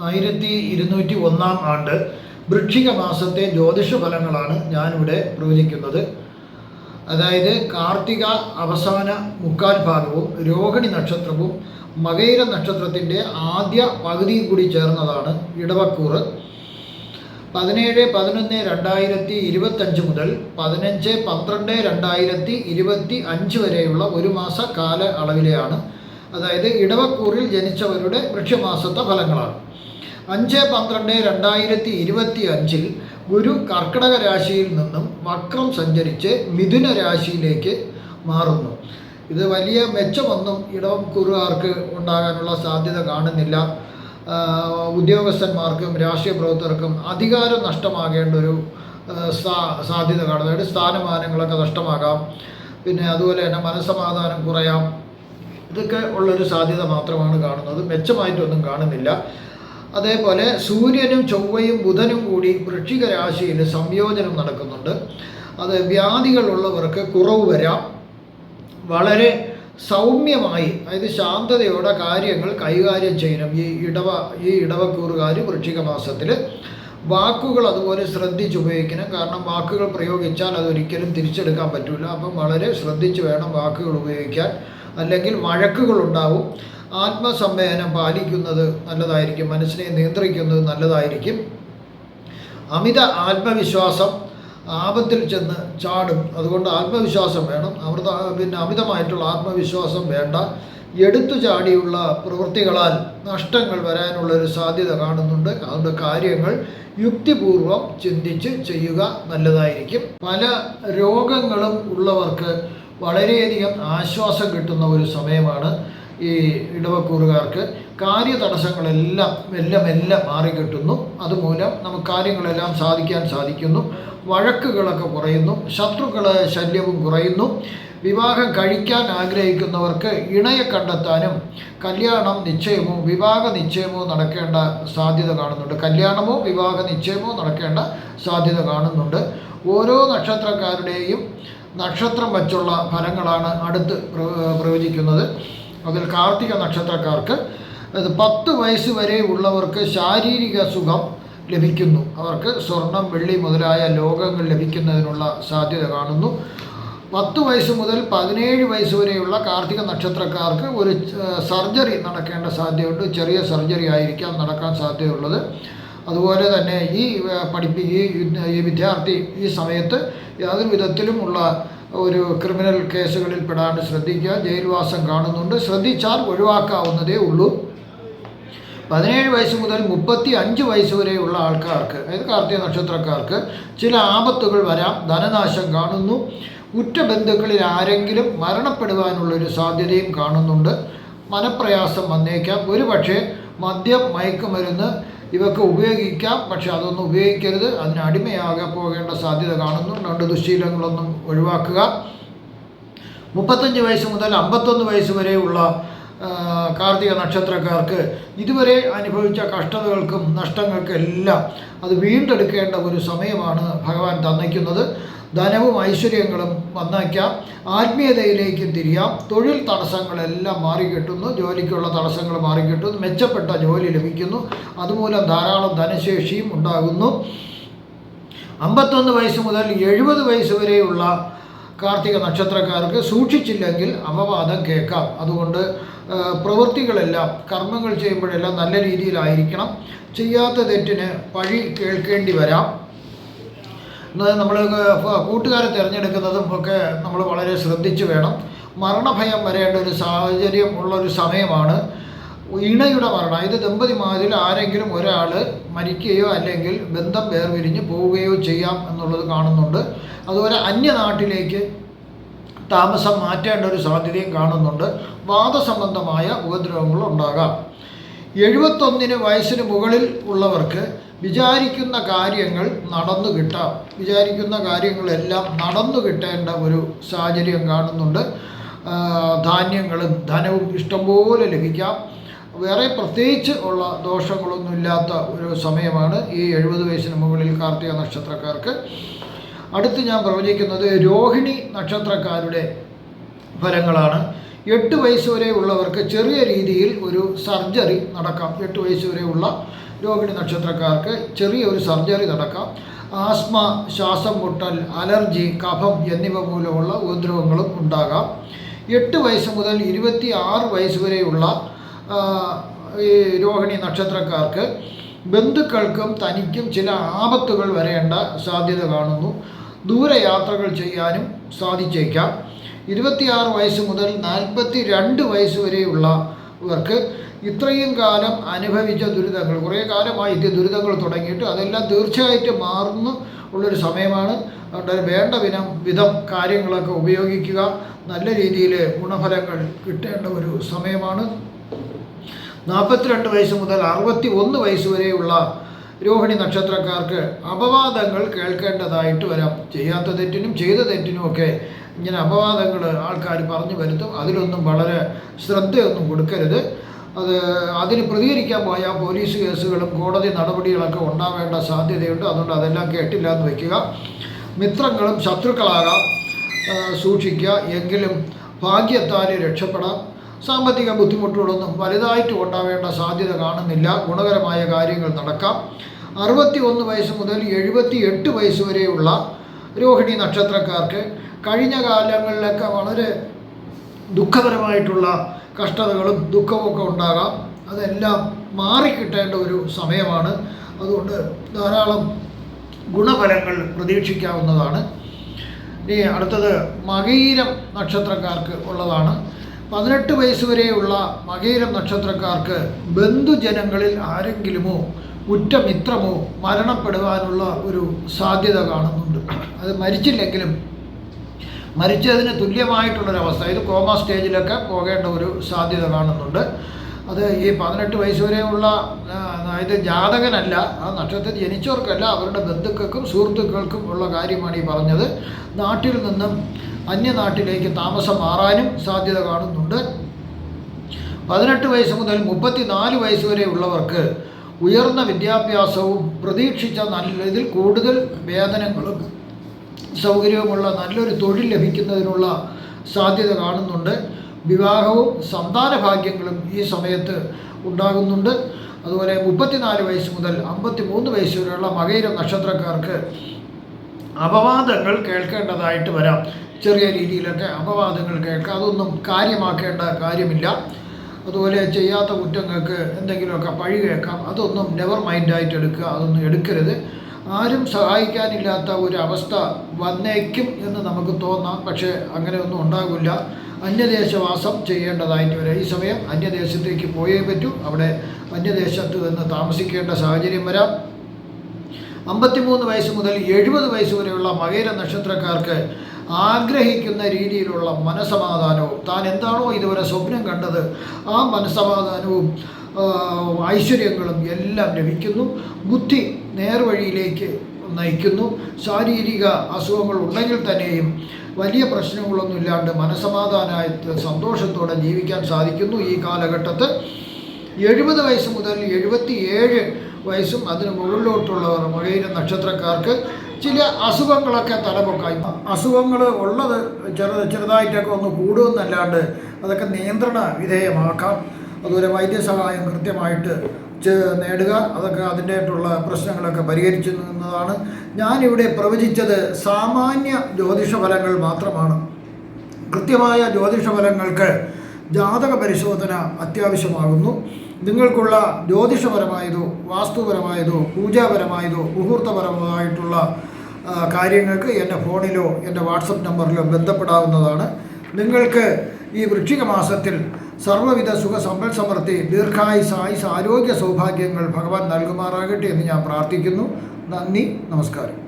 ആയിരത്തി ഇരുന്നൂറ്റി ഒന്നാം ആണ്ട് വൃക്ഷിക മാസത്തെ ജ്യോതിഷ ഫലങ്ങളാണ് ഞാനിവിടെ പ്രവചിക്കുന്നത്. അതായത് കാർത്തിക അവസാന മുക്കാൽ ഭാഗവും രോഹിണി നക്ഷത്രവും മകൈര നക്ഷത്രത്തിന്റെ ആദ്യ പകുതിയും കൂടി ചേർന്നതാണ് ഇടവക്കൂറ്. പതിനേഴ് പതിനൊന്ന് രണ്ടായിരത്തി ഇരുപത്തഞ്ച് മുതൽ പതിനഞ്ച് പന്ത്രണ്ട് രണ്ടായിരത്തി ഇരുപത്തി അഞ്ച് വരെയുള്ള ഒരു മാസ കാല അളവിലെയാണ്. അതായത് ഇടവക്കൂറിൽ ജനിച്ചവരുടെ വൃക്ഷമാസത്തെ ഫലങ്ങളാണ്. അഞ്ച് പന്ത്രണ്ട് രണ്ടായിരത്തി ഇരുപത്തി അഞ്ചിൽ ഗുരു കർക്കിടക രാശിയിൽ നിന്നും വക്രം സഞ്ചരിച്ച് മിഥുന രാശിയിലേക്ക് മാറുന്നു. ഇത് വലിയ മെച്ചമൊന്നും ഇടവം കുറുകാർക്ക് ഉണ്ടാകാനുള്ള സാധ്യത കാണുന്നില്ല. ഉദ്യോഗസ്ഥന്മാർക്കും രാഷ്ട്രീയ പ്രവർത്തകർക്കും അധികാരം നഷ്ടമാകേണ്ട ഒരു സാധ്യത കാണുന്നു. അതായത് സ്ഥാനമാനങ്ങളൊക്കെ നഷ്ടമാകാം. പിന്നെ അതുപോലെ തന്നെ മനസ്സമാധാനം കുറയാം. ഇതൊക്കെ ഉള്ളൊരു സാധ്യത മാത്രമാണ് കാണുന്നത്. മെച്ചമായിട്ടൊന്നും കാണുന്നില്ല. അതേപോലെ സൂര്യനും ചൊവ്വയും ബുധനും കൂടി വൃശ്ചിക രാശിയിൽ സംയോജനം നടക്കുന്നുണ്ട്. അത് വ്യാധികളുള്ളവർക്ക് കുറവ് വരാം. വളരെ സൗമ്യമായി അതായത് ശാന്തതയോടെ കാര്യങ്ങൾ കൈകാര്യം ചെയ്യണം. ഈ ഇടവ ഈ ഇടവക്കൂറുകാർ വൃശ്ചിക മാസത്തിൽ വാക്കുകൾ അതുപോലെ ശ്രദ്ധിച്ച് ഉപയോഗിക്കണം. കാരണം വാക്കുകൾ പ്രയോഗിച്ചാൽ അതൊരിക്കലും തിരിച്ചെടുക്കാൻ പറ്റില്ല അപ്പം വളരെ ശ്രദ്ധിച്ച് വേണം വാക്കുകൾ ഉപയോഗിക്കാൻ. അല്ലെങ്കിൽ വഴക്കുകളുണ്ടാവും. ആത്മസംവേദനം പാലിക്കുന്നത് നല്ലതായിരിക്കും മനസ്സിനെ നിയന്ത്രിക്കുന്നത് നല്ലതായിരിക്കും. അമിത ആത്മവിശ്വാസം ആപത്തിൽ ചെന്ന് ചാടും. അതുകൊണ്ട് ആത്മവിശ്വാസം വേണം. അമൃത പിന്നെ അമിതമായിട്ടുള്ള ആത്മവിശ്വാസം വേണ്ട. എടുത്തു ചാടിയുള്ള പ്രവൃത്തികളാൽ നഷ്ടങ്ങൾ വരാനുള്ള ഒരു സാധ്യത കാണുന്നുണ്ട്. അതുകൊണ്ട് കാര്യങ്ങൾ യുക്തിപൂർവം ചിന്തിച്ച് ചെയ്യുക നല്ലതായിരിക്കും. പല രോഗങ്ങളും ഉള്ളവർക്ക് വളരെയധികം ആശ്വാസം കിട്ടുന്ന ഒരു സമയമാണ്. ഈ ഇടവക്കൂറുകാർക്ക് കാര്യതടസ്സങ്ങളെല്ലാം മെല്ലെ മെല്ലെ മാറിക്കിട്ടുന്നു. അതുമൂലം നമുക്ക് കാര്യങ്ങളെല്ലാം സാധിക്കാൻ സാധിക്കുന്നു. വഴക്കുകളൊക്കെ കുറയുന്നു. ശത്രുക്കളെ ശല്യവും കുറയുന്നു. വിവാഹം കഴിക്കാൻ ആഗ്രഹിക്കുന്നവർക്ക് ഇണയെ കണ്ടെത്താനും കല്യാണം നിശ്ചയമോ വിവാഹ നിശ്ചയമോ നടക്കേണ്ട സാധ്യത കാണുന്നുണ്ട്. കല്യാണമോ വിവാഹ നിശ്ചയമോ നടക്കേണ്ട സാധ്യത കാണുന്നുണ്ട്. ഓരോ നക്ഷത്രക്കാരുടെയും നക്ഷത്രം വച്ചുള്ള ഫലങ്ങളാണ് അടുത്ത് പ്രവചിക്കുന്നത്. അതിൽ കാർത്തിക നക്ഷത്രക്കാർക്ക് അത് പത്ത് വയസ്സ് വരെ ഉള്ളവർക്ക് ശാരീരിക സുഖം ലഭിക്കുന്നു. അവർക്ക് സ്വർണം വെള്ളി മുതലായ ലോകങ്ങൾ ലഭിക്കുന്നതിനുള്ള സാധ്യത കാണുന്നു. പത്ത് വയസ്സ് മുതൽ പതിനേഴ് വയസ്സ് വരെയുള്ള കാർത്തിക നക്ഷത്രക്കാർക്ക് ഒരു സർജറി നടക്കേണ്ട സാധ്യതയുണ്ട്. ചെറിയ സർജറി ആയിരിക്കാം നടക്കാൻ സാധ്യതയുള്ളത്. അതുപോലെ തന്നെ ഈ പഠിപ്പി ഈ വിദ്യാർത്ഥി ഈ സമയത്ത് യാതൊരു വിധത്തിലുമുള്ള ഒരു ക്രിമിനൽ കേസുകളിൽ പെടാണ്ട് ശ്രദ്ധിക്കുക ജയിൽവാസം കാണുന്നുണ്ട്. ശ്രദ്ധിച്ചാൽ ഒഴിവാക്കാവുന്നതേ ഉള്ളൂ. പതിനേഴ് വയസ്സ് മുതൽ മുപ്പത്തി അഞ്ച് വയസ്സ് വരെയുള്ള ആൾക്കാർക്ക് അതായത് കാർത്തിക നക്ഷത്രക്കാർക്ക് ചില ആപത്തുകൾ വരാം ധനനാശം കാണുന്നു. ഉറ്റ ബന്ധുക്കളിൽ ആരെങ്കിലും മരണപ്പെടുവാനുള്ളൊരു സാധ്യതയും കാണുന്നുണ്ട്. മനപ്രയാസം വന്നേക്കാം. ഒരു പക്ഷേ മദ്യം മയക്കുമരുന്ന് ഇവക്ക് ഉപയോഗിക്കാം പക്ഷെ അതൊന്നും ഉപയോഗിക്കരുത്. അതിന് അടിമയാകാൻ പോകേണ്ട സാധ്യത കാണുന്നു രണ്ട് ദുശ്ശീലങ്ങളൊന്നും ഒഴിവാക്കുക. മുപ്പത്തഞ്ച് വയസ്സ് മുതൽ അമ്പത്തൊന്ന് വയസ്സ് വരെയുള്ള കാർത്തിക നക്ഷത്രക്കാർക്ക് ഇതുവരെ അനുഭവിച്ച കഷ്ടതകൾക്കും നഷ്ടങ്ങൾക്കും എല്ലാം അത് വീണ്ടെടുക്കേണ്ട ഒരു സമയമാണ് ഭഗവാൻ തന്നയ്ക്കുന്നത് ധനവും ഐശ്വര്യങ്ങളും വന്നേക്കാം ആത്മീയതയിലേക്ക് തിരിയാം. തൊഴിൽ തടസ്സങ്ങളെല്ലാം മാറിക്കിട്ടുന്നു. ജോലിക്കുള്ള തടസ്സങ്ങൾ മാറിക്കിട്ടുന്നു. മെച്ചപ്പെട്ട ജോലി ലഭിക്കുന്നു. അതുമൂലം ധാരാളം ധനശേഷിയും ഉണ്ടാകുന്നു. അമ്പത്തൊന്ന് വയസ്സ് മുതൽ എഴുപത് വയസ്സ് വരെയുള്ള കാർത്തിക നക്ഷത്രക്കാർക്ക് സൂക്ഷിച്ചില്ലെങ്കിൽ അപവാദം കേൾക്കാം. അതുകൊണ്ട് പ്രവൃത്തികളെല്ലാം കർമ്മങ്ങൾ ചെയ്യുമ്പോഴെല്ലാം നല്ല രീതിയിലായിരിക്കണം. ചെയ്യാത്ത തെറ്റിന് പഴി കേൾക്കേണ്ടി വരാം. നമ്മൾ കൂട്ടുകാരെ തിരഞ്ഞെടുക്കുന്നതും ഒക്കെ നമ്മൾ വളരെ ശ്രദ്ധിച്ചു വേണം. മരണഭയം വരേണ്ട ഒരു സാഹചര്യം ഉള്ള ഒരു സമയമാണ്. ഇണയുടെ മരണം ഇത് ദമ്പതിമാരിൽ ആരെങ്കിലും ഒരാൾ മരിക്കുകയോ അല്ലെങ്കിൽ ബന്ധം വേർപിരിഞ്ഞ് പോവുകയോ ചെയ്യാം എന്നുള്ളത് കാണുന്നുണ്ട്. അതുപോലെ അന്യനാട്ടിലേക്ക് താമസം മാറ്റേണ്ട ഒരു സാധ്യതയും കാണുന്നുണ്ട്. വാദസംബന്ധമായ ഉപദ്രവങ്ങൾ ഉണ്ടാകാം. എഴുപത്തൊന്നിന് വയസ്സിന് മുകളിൽ ഉള്ളവർക്ക് വിചാരിക്കുന്ന കാര്യങ്ങൾ നടന്നു കിട്ടാം. വിചാരിക്കുന്ന കാര്യങ്ങളെല്ലാം നടന്നു കിട്ടേണ്ട ഒരു സാഹചര്യം കാണുന്നുണ്ട്. ധാന്യങ്ങളും ധനവും ഇഷ്ടംപോലെ ലഭിക്കാം. വേറെ പ്രത്യേകിച്ച് ഉള്ള ദോഷങ്ങളൊന്നുമില്ലാത്ത ഒരു സമയമാണ് ഈ എഴുപത് വയസ്സിന് മുകളിൽ കാർത്തിക നക്ഷത്രക്കാർക്ക്. അടുത്ത് ഞാൻ പ്രവചിക്കുന്നത് രോഹിണി നക്ഷത്രക്കാരുടെ ഫലങ്ങളാണ്. എട്ട് വയസ്സ് വരെ ഉള്ളവർക്ക് ചെറിയ രീതിയിൽ ഒരു സർജറി നടക്കാം. എട്ട് വയസ്സ് വരെ ഉള്ള രോഹിണി നക്ഷത്രക്കാർക്ക് ചെറിയ ഒരു സർജറി നടക്കാം. ആസ്മ ശ്വാസം മുട്ടൽ അലർജി കഫം എന്നിവ മൂലമുള്ള ഉപദ്രവങ്ങളും ഉണ്ടാകാം. എട്ട് വയസ്സ് മുതൽ ഇരുപത്തി ആറ് വയസ്സ് വരെയുള്ള ഈ രോഹിണി നക്ഷത്രക്കാർക്ക് ബന്ധുക്കൾക്കും തനിക്കും ചില ആപത്തുകൾ വരേണ്ട സാധ്യത കാണുന്നു. ദൂരയാത്രകൾ ചെയ്യാനും സാധിച്ചേക്കാം. ഇരുപത്തിയാറ് വയസ്സ് മുതൽ നാൽപ്പത്തി രണ്ട് വയസ്സ് വരെയുള്ളവർക്ക് ഇത്രയും കാലം അനുഭവിച്ച ദുരിതങ്ങൾ കുറേ കാലമായി ഇത് ദുരിതങ്ങൾ തുടങ്ങിയിട്ട് അതെല്ലാം തീർച്ചയായിട്ടും മാറുന്നു ഉള്ളൊരു സമയമാണ്. അതുകൊണ്ട് വേണ്ട വിധം വിധം കാര്യങ്ങളൊക്കെ ഉപയോഗിക്കുക. നല്ല രീതിയിൽ ഗുണഫലങ്ങൾ കിട്ടേണ്ട ഒരു സമയമാണ്. നാൽപ്പത്തിരണ്ട് വയസ്സ് മുതൽ അറുപത്തി ഒന്ന് വയസ്സ് വരെയുള്ള രോഹിണി നക്ഷത്രക്കാർക്ക് അപവാദങ്ങൾ കേൾക്കേണ്ടതായിട്ട് വരാം. ചെയ്യാത്ത തെറ്റിനും ചെയ്ത തെറ്റിനും ഒക്കെ ഇങ്ങനെ അപവാദങ്ങൾ ആൾക്കാർ പറഞ്ഞു വരുത്തും. അതിലൊന്നും വളരെ ശ്രദ്ധയൊന്നും കൊടുക്കരുത്. അത് അതിന് പ്രതികരിക്കാൻ പോയാൽ പോലീസ് കേസുകളും കോടതി നടപടികളൊക്കെ ഉണ്ടാവേണ്ട സാധ്യതയുണ്ട്. അതുകൊണ്ട് അതെല്ലാം കേട്ടില്ല എന്ന് വയ്ക്കുക മിത്രങ്ങളും ശത്രുക്കളാകാം സൂക്ഷിക്കുക. എങ്കിലും ഭാഗ്യത്താൽ രക്ഷപ്പെടാം. സാമ്പത്തിക ബുദ്ധിമുട്ടുകളൊന്നും വലുതായിട്ട് ഉണ്ടാവേണ്ട സാധ്യത കാണുന്നില്ല. ഗുണകരമായ കാര്യങ്ങൾ നടക്കാം. അറുപത്തി ഒന്ന് വയസ്സ് മുതൽ എഴുപത്തി എട്ട് വയസ്സ് വരെയുള്ള രോഹിണി നക്ഷത്രക്കാർക്ക് കഴിഞ്ഞ കാലങ്ങളിലൊക്കെ വളരെ ദുഃഖപരമായിട്ടുള്ള കഷ്ടതകളും ദുഃഖമൊക്കെ ഉണ്ടാകാം. അതെല്ലാം മാറിക്കിട്ടേണ്ട ഒരു സമയമാണ്. അതുകൊണ്ട് ധാരാളം ഗുണഫലങ്ങൾ പ്രതീക്ഷിക്കാവുന്നതാണ്. ഇനി അടുത്തത് മകീരം നക്ഷത്രക്കാർക്ക് ഉള്ളതാണ്. പതിനെട്ട് വയസ്സ് വരെയുള്ള മകേരം നക്ഷത്രക്കാർക്ക് ബന്ധുജനങ്ങളിൽ ആരെങ്കിലുമോ ഉറ്റമിത്രമോ മരണപ്പെടുവാനുള്ള ഒരു സാധ്യത കാണുന്നുണ്ട്. അത് മരിച്ചില്ലെങ്കിലും മരിച്ചതിന് തുല്യമായിട്ടുള്ളൊരവസ്ഥ ഇത് കോമ സ്റ്റേജിലൊക്കെ പോകേണ്ട ഒരു സാധ്യത കാണുന്നുണ്ട്. അത് ഈ പതിനെട്ട് വയസ്സ് വരെയുള്ള അതായത് ജാതകനല്ല ആ നക്ഷത്രത്തിൽ ജനിച്ചവർക്കല്ല അവരുടെ ബന്ധുക്കൾക്കും സുഹൃത്തുക്കൾക്കും ഉള്ള കാര്യമാണ് ഈ പറഞ്ഞത്. നാട്ടിൽ നിന്നും അന്യനാട്ടിലേക്ക് താമസം മാറാനും സാധ്യത കാണുന്നുണ്ട്. പതിനെട്ട് വയസ്സ് മുതൽ മുപ്പത്തി നാല് വയസ്സ് വരെ ഉള്ളവർക്ക് ഉയർന്ന വിദ്യാഭ്യാസവും പ്രതീക്ഷിച്ച നല്ല ഇതിൽ കൂടുതൽ വേതനങ്ങളും സൗകര്യവുമുള്ള നല്ലൊരു തൊഴിൽ ലഭിക്കുന്നതിനുള്ള സാധ്യത കാണുന്നുണ്ട്. വിവാഹവും സന്താന ഭാഗ്യങ്ങളും ഈ സമയത്ത് ഉണ്ടാകുന്നുണ്ട്. അതുപോലെ മുപ്പത്തിനാല് വയസ്സ് മുതൽ അമ്പത്തി മൂന്ന് വയസ്സ് വരെയുള്ള മകയിര നക്ഷത്രക്കാർക്ക് അപവാദങ്ങൾ കേൾക്കേണ്ടതായിട്ട് വരാം. ചെറിയ രീതിയിലൊക്കെ അപവാദങ്ങൾ കേൾക്കാം. അതൊന്നും കാര്യമാക്കേണ്ട കാര്യമില്ല. അതുപോലെ ചെയ്യാത്ത കുറ്റങ്ങൾക്ക് എന്തെങ്കിലുമൊക്കെ പഴി കേൾക്കാം. അതൊന്നും നെവർ മൈൻഡായിട്ട് എടുക്കുക. അതൊന്നും എടുക്കരുത്. ആരും സഹായിക്കാനില്ലാത്ത ഒരു അവസ്ഥ വന്നേക്കും എന്ന് നമുക്ക് തോന്നാം. പക്ഷേ അങ്ങനെയൊന്നും ഉണ്ടാകില്ല അന്യദേശവാസം ചെയ്യേണ്ടതായിട്ട് വരാം. ഈ സമയം അന്യദേശത്തേക്ക് പോയേ പറ്റൂ. അവിടെ അന്യദേശത്ത് നിന്ന് താമസിക്കേണ്ട സാഹചര്യം വരാം. അമ്പത്തിമൂന്ന് വയസ്സ് മുതൽ എഴുപത് വയസ്സ് വരെയുള്ള മകേര നക്ഷത്രക്കാർക്ക് ആഗ്രഹിക്കുന്ന രീതിയിലുള്ള മനസമാധാനവും. താൻ എന്താണോ ഇതുവരെ സ്വപ്നം കണ്ടത് ആ മനസമാധാനവും ഐശ്വര്യങ്ങളും എല്ലാം ലഭിക്കുന്നു. ബുദ്ധി നേർവഴിയിലേക്ക് നയിക്കുന്നു. ശാരീരിക അസുഖങ്ങൾ ഉണ്ടെങ്കിൽ തന്നെയും വലിയ പ്രശ്നങ്ങളൊന്നും ഇല്ലാണ്ട് മനസമാധാനമായിട്ട് സന്തോഷത്തോടെ ജീവിക്കാൻ സാധിക്കുന്നു ഈ കാലഘട്ടത്ത് എഴുപത് വയസ്സ് മുതൽ എഴുപത്തിയേഴ് വയസ്സും അതിന് മുകളിലോട്ടുള്ളവർ മുഴയിലെ നക്ഷത്രക്കാർക്ക് ചില അസുഖങ്ങളൊക്കെ തലപൊക്കായി. അസുഖങ്ങൾ ഉള്ളത് ചെറു ചെറുതായിട്ടൊക്കെ ഒന്ന് കൂടുമെന്നല്ലാണ്ട് അതൊക്കെ നിയന്ത്രണ വിധേയമാക്കാം. അതുപോലെ വൈദ്യസഹായം കൃത്യമായിട്ട് നേടുക അതൊക്കെ അതിന്റെതായിട്ടുള്ള പ്രശ്നങ്ങളൊക്കെ പരിഹരിച്ചു നിന്നതാണ് ഞാനിവിടെ പ്രവചിച്ചത്. സാമാന്യ ജ്യോതിഷ ഫലങ്ങൾ മാത്രമാണ്. കൃത്യമായ ജ്യോതിഷ ഫലങ്ങൾക്ക് ജാതക പരിശോധന അത്യാവശ്യമാകുന്നു. നിങ്ങൾക്കുള്ള ജ്യോതിഷപരമായതോ വാസ്തുപരമായതോ പൂജാപരമായതോ മുഹൂർത്തപരമായിട്ടുള്ള കാര്യങ്ങൾക്ക് എന്റെ ഫോണിലോ എന്റെ വാട്സപ്പ് നമ്പറിലോ ബന്ധപ്പെടാവുന്നതാണ്. നിങ്ങൾക്ക് ഈ വൃശ്ചിക മാസത്തിൽ സർവവിധ സുഖ സമ്പൽ സമൃദ്ധി ദീർഘായുസ് ആയുസ് ആരോഗ്യ സൗഭാഗ്യങ്ങൾ ഭഗവാൻ നൽകുമാറാകട്ടെ എന്ന് ഞാൻ പ്രാർത്ഥിക്കുന്നു. നന്ദി നമസ്കാരം.